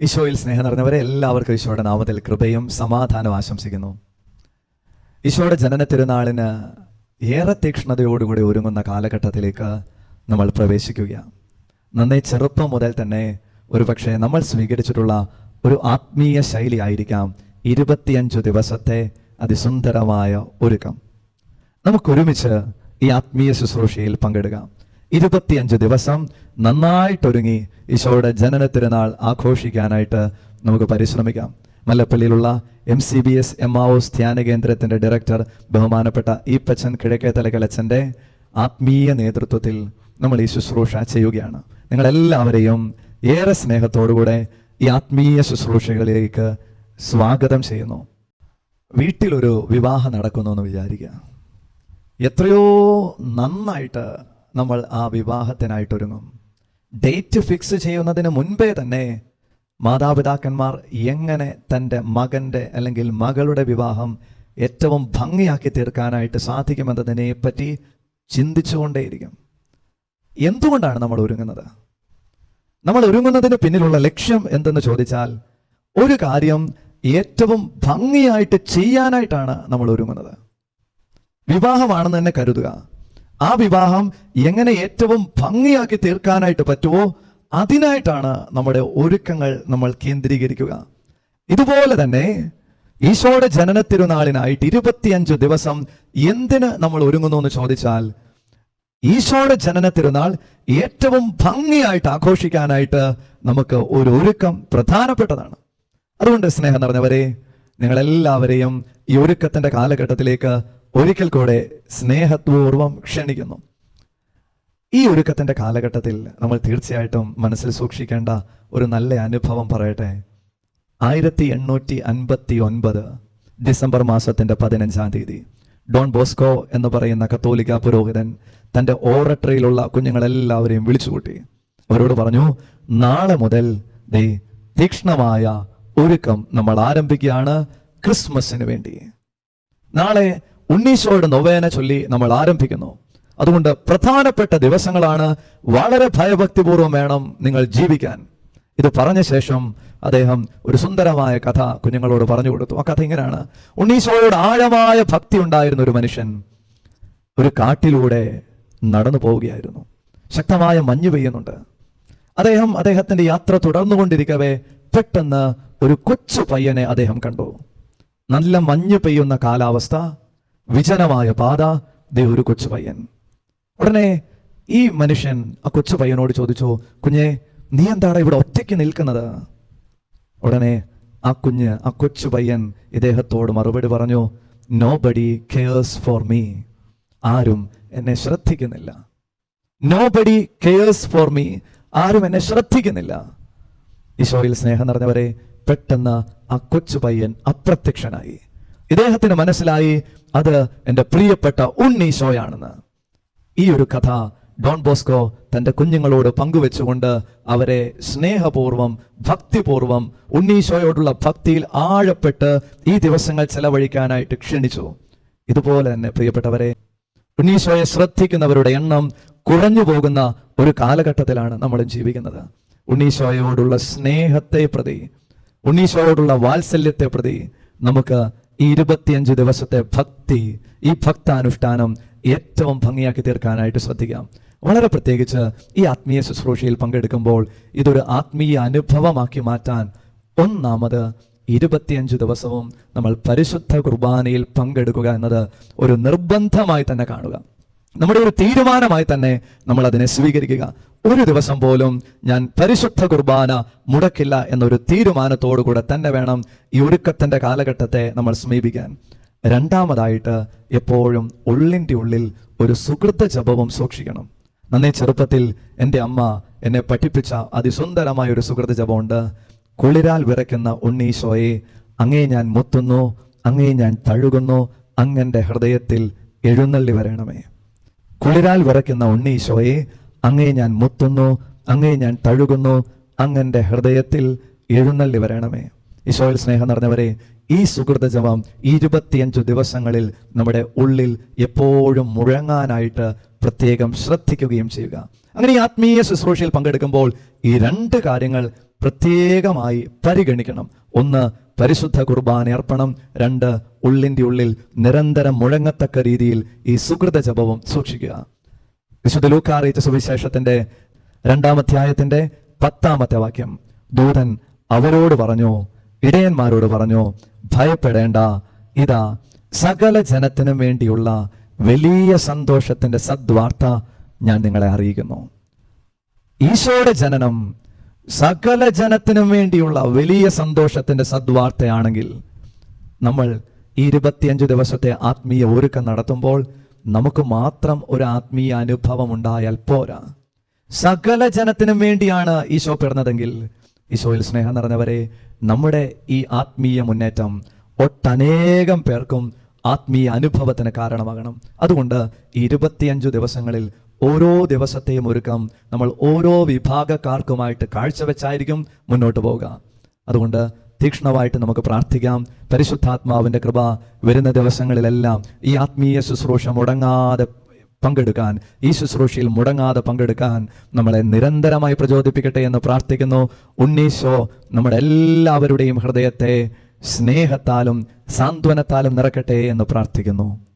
ഈശോയിൽ സ്നേഹം നിറഞ്ഞവരെ എല്ലാവർക്കും ഈശോയുടെ നാമത്തിൽ കൃപയും സമാധാനവും ആശംസിക്കുന്നു. ഈശോയുടെ ജനന തിരുനാളിന് ഏറെ തീക്ഷ്ണതയോടുകൂടി ഒരുങ്ങുന്ന കാലഘട്ടത്തിലേക്ക് നമ്മൾ പ്രവേശിക്കുകയാണ് നന്നേ ചെറുപ്പം മുതൽ തന്നെ ഒരുപക്ഷെ നമ്മൾ സ്വീകരിച്ചിട്ടുള്ള ഒരു ആത്മീയ ശൈലി ആയിരിക്കാം ഇരുപത്തിയഞ്ചു ദിവസത്തെ അതിസുന്ദരമായ ഒരുക്കം. നമുക്കൊരുമിച്ച് ഈ ആത്മീയ ശുശ്രൂഷയിൽ പങ്കെടുക്കാം ഇരുപത്തിയഞ്ച് ദിവസം നന്നായിട്ടൊരുങ്ങി ഈശോയുടെ ജനന തിരുനാൾ ആഘോഷിക്കാനായിട്ട് നമുക്ക് പരിശ്രമിക്കാം. മല്ലപ്പള്ളിയിലുള്ള M C B S Emmaus ധ്യാന കേന്ദ്രത്തിന്റെ ഡയറക്ടർ ബഹുമാനപ്പെട്ട ഈ പച്ചൻ കിഴക്കേത്തലകലച്ചന്റെ ആത്മീയ നേതൃത്വത്തിൽ നമ്മൾ ഈ ശുശ്രൂഷ ചെയ്യുകയാണ്. നിങ്ങളെല്ലാവരെയും ഏറെ സ്നേഹത്തോടുകൂടെ ഈ ആത്മീയ ശുശ്രൂഷകളിലേക്ക് സ്വാഗതം ചെയ്യുന്നു. വീട്ടിലൊരു വിവാഹം നടക്കുന്നു എന്ന് വിചാരിക്കുക. എത്രയോ നന്നായിട്ട് നമ്മൾ ആ വിവാഹത്തിനായിട്ടൊരുങ്ങും. ഡേറ്റ് ഫിക്സ് ചെയ്യുന്നതിന് മുൻപേ തന്നെ മാതാപിതാക്കന്മാർ എങ്ങനെ തന്റെ മകന്റെ അല്ലെങ്കിൽ മകളുടെ വിവാഹം ഏറ്റവും ഭംഗിയാക്കി തീർക്കാനായിട്ട് സാധിക്കുമെന്നതിനെ പറ്റി ചിന്തിച്ചുകൊണ്ടേയിരിക്കും. എന്തുകൊണ്ടാണ് നമ്മൾ ഒരുങ്ങുന്നത്? നമ്മൾ ഒരുങ്ങുന്നതിന് പിന്നിലുള്ള ലക്ഷ്യം എന്തെന്ന് ചോദിച്ചാൽ ഒരു കാര്യം ഏറ്റവും ഭംഗിയായിട്ട് ചെയ്യാനായിട്ടാണ് നമ്മൾ ഒരുങ്ങുന്നത്. വിവാഹമാണെന്ന് തന്നെ കരുതുക. ആ വിവാഹം എങ്ങനെ ഏറ്റവും ഭംഗിയാക്കി തീർക്കാനായിട്ട് പറ്റുമോ അതിനായിട്ടാണ് നമ്മുടെ ഒരുക്കങ്ങൾ നമ്മൾ കേന്ദ്രീകരിക്കുക. ഇതുപോലെ തന്നെ ഈശോയുടെ ജനന തിരുനാളിനായിട്ട് ഇരുപത്തിയഞ്ച് ദിവസം എന്തിന് നമ്മൾ ഒരുങ്ങുന്നു എന്ന് ചോദിച്ചാൽ ഈശോയുടെ ജനന തിരുനാൾ ഏറ്റവും ഭംഗിയായിട്ട് ആഘോഷിക്കാനായിട്ട് നമുക്ക് ഒരു ഒരുക്കം പ്രധാനപ്പെട്ടതാണ്. അതുകൊണ്ട് സ്നേഹം നിറഞ്ഞവരെ നിങ്ങളെല്ലാവരെയും ഈ ഒരുക്കത്തിന്റെ കാലഘട്ടത്തിലേക്ക് ഒരിക്കൽ കൂടെ സ്നേഹപൂർവം ക്ഷണിക്കുന്നു. ഈ ഒരുക്കത്തിന്റെ കാലഘട്ടത്തിൽ നമ്മൾ തീർച്ചയായിട്ടും മനസ്സിൽ സൂക്ഷിക്കേണ്ട ഒരു നല്ല അനുഭവം പറയട്ടെ. ആയിരത്തി എണ്ണൂറ്റി അൻപത്തി ഒൻപത് ഡിസംബർ മാസത്തിന്റെ പതിനഞ്ചാം തീയതി. ഡോൺ ബോസ്കോ എന്ന് പറയുന്ന കത്തോലിക്ക പുരോഹിതൻ തന്റെ ഓറട്ടറിയിലുള്ള കുഞ്ഞുങ്ങളെല്ലാവരെയും വിളിച്ചുകൂട്ടി. അവരോട് പറഞ്ഞു നാളെ മുതൽ ദേ തീക്ഷ്ണമായ ഒരുക്കം നമ്മൾ ആരംഭിക്കുകയാണ് ക്രിസ്മസിന് വേണ്ടി. നാളെ ഉണ്ണീശോയുടെ നൊവേന ചൊല്ലി നമ്മൾ ആരംഭിക്കുന്നു. അതുകൊണ്ട് പ്രധാനപ്പെട്ട ദിവസങ്ങളാണ് വളരെ ഭയഭക്തിപൂർവം വേണം നിങ്ങൾ ജീവിക്കാൻ. ഇത് പറഞ്ഞ ശേഷം അദ്ദേഹം ഒരു സുന്ദരമായ കഥ കുഞ്ഞുങ്ങളോട് പറഞ്ഞു കൊടുത്തു. ആ കഥ ഇങ്ങനെയാണ്. ഉണ്ണീശോയോട് ആഴമായ ഭക്തി ഉണ്ടായിരുന്ന ഒരു മനുഷ്യൻ ഒരു കാട്ടിലൂടെ നടന്നു പോവുകയായിരുന്നു. ശക്തമായ മഞ്ഞ് പെയ്യുന്നുണ്ട്. അദ്ദേഹം അദ്ദേഹത്തിന്റെ യാത്ര തുടർന്നുകൊണ്ടിരിക്കവേ പെട്ടെന്ന് ഒരു കൊച്ചു പയ്യനെ അദ്ദേഹം കണ്ടു. നല്ല മഞ്ഞ് പെയ്യുന്ന കാലാവസ്ഥ. വിജനമായ പാത ദേ ഒരു കൊച്ചു പയ്യൻ. ഉടനെ ഈ മനുഷ്യൻ ആ കൊച്ചു പയ്യനോട് ചോദിച്ചു കുഞ്ഞെ നീ എന്താണ് ഇവിടെ ഒറ്റയ്ക്ക് നിൽക്കുന്നത്? ഉടനെ ആ കുഞ്ഞ് ആ കൊച്ചു പയ്യൻ ഇദ്ദേഹത്തോട് മറുപടി പറഞ്ഞു nobody cares for me ആരും എന്നെ ശ്രദ്ധിക്കുന്നില്ല. Nobody cares for me ആരും എന്നെ ശ്രദ്ധിക്കുന്നില്ല. ഈശോയിൽ സ്നേഹം നിറഞ്ഞവരെ പെട്ടെന്ന് ആ കൊച്ചു പയ്യൻ അപ്രത്യക്ഷനായി. ഇദ്ദേഹത്തിന് മനസ്സിലായി അത് എന്റെ പ്രിയപ്പെട്ട ഉണ്ണീശോയാണെന്ന് ഈ ഒരു കഥ ഡോൺ ബോസ്കോ തന്റെ കുഞ്ഞുങ്ങളോട് പങ്കുവെച്ചുകൊണ്ട് അവരെ സ്നേഹപൂർവം ഭക്തിപൂർവം ഉണ്ണീശോയോടുള്ള ഭക്തിയിൽ ആഴപ്പെട്ട് ഈ ദിവസങ്ങൾ ചെലവഴിക്കാനായിട്ട് ക്ഷണിച്ചു. ഇതുപോലെ തന്നെ പ്രിയപ്പെട്ടവരെ ഉണ്ണീശോയെ ശ്രദ്ധിക്കുന്നവരുടെ എണ്ണം കുറഞ്ഞു പോകുന്ന ഒരു കാലഘട്ടത്തിലാണ് നമ്മൾ ജീവിക്കുന്നത്. ഉണ്ണീശോയോടുള്ള സ്നേഹത്തെ പ്രതി ഉണ്ണീശോയോടുള്ള വാത്സല്യത്തെ പ്രതി നമുക്ക് ഈ ഇരുപത്തിയഞ്ച് ദിവസത്തെ ഭക്തി ഈ ഭക്താനുഷ്ഠാനം ഏറ്റവും ഭംഗിയാക്കി തീർക്കാനായിട്ട് ശ്രദ്ധിക്കാം. വളരെ പ്രത്യേകിച്ച് ഈ ആത്മീയ ശുശ്രൂഷയിൽ പങ്കെടുക്കുമ്പോൾ ഇതൊരു ആത്മീയ അനുഭവമാക്കി മാറ്റാൻ ഒന്നാമത് ഇരുപത്തിയഞ്ച് ദിവസവും നമ്മൾ പരിശുദ്ധ കുർബാനയിൽ പങ്കെടുക്കുക എന്നത് ഒരു നിർബന്ധമായി തന്നെ കാണുക. നമ്മുടെ ഒരു തീരുമാനമായി തന്നെ നമ്മൾ അതിനെ സ്വീകരിക്കുക. ഒരു ദിവസം പോലും ഞാൻ പരിശുദ്ധ കുർബാന മുടക്കില്ല എന്നൊരു തീരുമാനത്തോടുകൂടെ തന്നെ വേണം ഈ ഒരുക്കത്തിന്റെ കാലഘട്ടത്തെ നമ്മൾ സമീപിക്കാൻ. രണ്ടാമതായിട്ട് എപ്പോഴും ഉള്ളിന്റെ ഉള്ളിൽ ഒരു സുഹൃത്ത ജപവും സൂക്ഷിക്കണം. നന്നേ ചെറുപ്പത്തിൽ എന്റെ അമ്മ എന്നെ പഠിപ്പിച്ച അതിസുന്ദരമായ ഒരു സുഹൃത ജപമുണ്ട്. കുളിരാൽ വിറയ്ക്കുന്ന ഉണ്ണീശോയെ അങ്ങേ ഞാൻ മുത്തുന്നു അങ്ങേ ഞാൻ തഴുകുന്നു അങ്ങന്റെ ഹൃദയത്തിൽ എഴുന്നള്ളി വരണമേ. കുളിരാൽ വിറയ്ക്കുന്ന ഉണ്ണീശോയെ അങ്ങേ ഞാൻ മുത്തുന്നു അങ്ങേ ഞാൻ തഴുകുന്നു അങ്ങന്റെ ഹൃദയത്തിൽ എഴുന്നള്ളി വരണമേ. ഈശോയിൽ സ്നേഹം നിറഞ്ഞവരെ ഈ സുഹൃത ജപം ഇരുപത്തിയഞ്ചു ദിവസങ്ങളിൽ നമ്മുടെ ഉള്ളിൽ എപ്പോഴും മുഴങ്ങാനായിട്ട് പ്രത്യേകം ശ്രദ്ധിക്കുകയും ചെയ്യുക. അങ്ങനെ ഈ ആത്മീയ ശുശ്രൂഷയിൽ പങ്കെടുക്കുമ്പോൾ ഈ രണ്ട് കാര്യങ്ങൾ പ്രത്യേകമായി പരിഗണിക്കണം. ഒന്ന് പരിശുദ്ധ കുർബാന അർപ്പണം. രണ്ട് ഉള്ളിന്റെ ഉള്ളിൽ നിരന്തരം മുഴങ്ങത്തക്ക രീതിയിൽ ഈ സുഹൃത ജപവും സൂക്ഷിക്കുക. വിശുദ്ധ ലൂക്കാറിയിച്ച സുവിശേഷത്തിന്റെ രണ്ടാം അധ്യായത്തിന്റെ പത്താമത്തെ വാക്യം. ദൂതൻ അവരോട് പറഞ്ഞു ഇടയന്മാരോട് പറഞ്ഞു ഭയപ്പെടേണ്ട. ഇതാ സകല ജനത്തിനും വേണ്ടിയുള്ള വലിയ സന്തോഷത്തിന്റെ സദ്വാർത്ത ഞാൻ നിങ്ങളെ അറിയിക്കുന്നു. ഈശോയുടെ ജനനം സകല ജനത്തിനും വേണ്ടിയുള്ള വലിയ സന്തോഷത്തിന്റെ സദ്വാർത്തയാണെങ്കിൽ നമ്മൾ ഈ ഇരുപത്തിയഞ്ച് ദിവസത്തെ ആത്മീയ ഒരുക്കം നടത്തുമ്പോൾ നമുക്ക് മാത്രം ഒരു ആത്മീയ അനുഭവം ഉണ്ടായാൽ പോരാ. സകല ജനത്തിനും വേണ്ടിയാണ് ഈശോ പിറന്നതെങ്കിൽ ഈശോയിൽ സ്നേഹം നിറഞ്ഞവരെ നമ്മുടെ ഈ ആത്മീയ മുന്നേറ്റം ഒട്ടനേകം പേർക്കും ആത്മീയ അനുഭവത്തിന് കാരണമാകണം. അതുകൊണ്ട് ഇരുപത്തിയഞ്ചു ദിവസങ്ങളിൽ ഓരോ ദിവസത്തെയും ഒരുക്കം നമ്മൾ ഓരോ വിഭാഗക്കാർക്കുമായിട്ട് കാഴ്ചവെച്ചായിരിക്കും മുന്നോട്ട് പോവുക. അതുകൊണ്ട് തീക്ഷ്ണമായിട്ട് നമുക്ക് പ്രാർത്ഥിക്കാം. പരിശുദ്ധാത്മാവിന്റെ കൃപ വരുന്ന ദിവസങ്ങളിലെല്ലാം ഈ ആത്മീയ ശുശ്രൂഷ മുടങ്ങാതെ പങ്കെടുക്കാൻ ഈ ശുശ്രൂഷയിൽ മുടങ്ങാതെ പങ്കെടുക്കാൻ നമ്മളെ നിരന്തരമായി പ്രചോദിപ്പിക്കട്ടെ എന്ന് പ്രാർത്ഥിക്കുന്നു. ഉണ്ണീശോ നമ്മുടെ എല്ലാവരുടെയും ഹൃദയത്തെ സ്നേഹത്താലും സാന്ത്വനത്താലും നിറക്കട്ടെ എന്ന് പ്രാർത്ഥിക്കുന്നു.